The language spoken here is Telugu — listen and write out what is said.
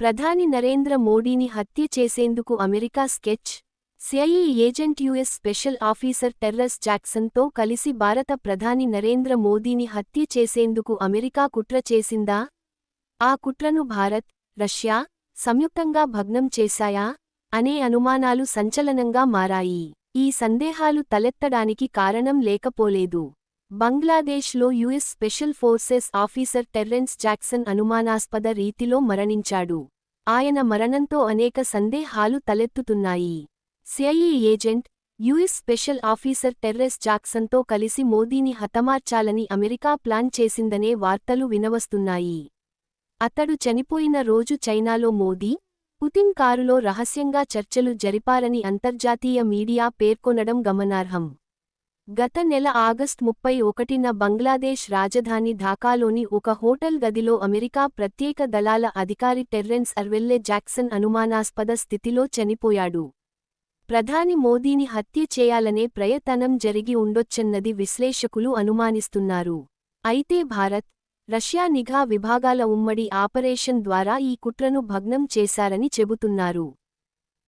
ప్రధాని నరేంద్ర మోడీని హత్య చేసేందుకు America sketch CIA agent US special officer Terrence జాక్సన్తో కలిసి భారత ప్రధాని నరేంద్ర మోదీని హత్య చేసేందుకు అమెరికా కుట్ర చేసిందా? ఆ కుట్రను భారత్ రష్యా సంయుక్తంగా భగ్నం చేశాయా? అనే అనుమానాలు సంచలనంగా మారాయి. ఈ సందేహాలు తలెత్తడానికి కారణం లేకపోలేదు. బంగ్లాదేశ్లో US special forces officer Terrence Jackson అనుమానాస్పద రీతిలో మరణించాడు. ఆయన మరణంతో అనేక సందేహాలు తలెత్తుతున్నాయి. CIA agent US special officer Terrence జాక్సన్తో కలిసి మోదీని హతమార్చాలని అమెరికా ప్లాన్ చేసిందనే వార్తలు వినవస్తున్నాయి. అతడు చనిపోయిన రోజు చైనాలో మోదీ పుతిన్ కారులో రహస్యంగా చర్చలు జరిపారని అంతర్జాతీయ మీడియా పేర్కొనడం గమనార్హం. గత నెల ఆగస్ట్ ముప్పై ఒకటిన బంగ్లాదేశ్ రాజధాని ఢాకాలోని ఒక హోటల్ గదిలో అమెరికా ప్రత్యేక దళాల అధికారి టెర్రెన్స్ అర్వెల్లె జాక్సన్ అనుమానాస్పద స్థితిలో చనిపోయాడు. ప్రధాని మోదీని హత్య చేయాలనే ప్రయతనం జరిగి ఉండొచ్చన్నది విశ్లేషకులు అనుమానిస్తున్నారు. అయితే భారత్ రష్యా నిఘా విభాగాల ఉమ్మడి ఆపరేషన్ ద్వారా ఈ కుట్రను భగ్నం చేశారని చెబుతున్నారు.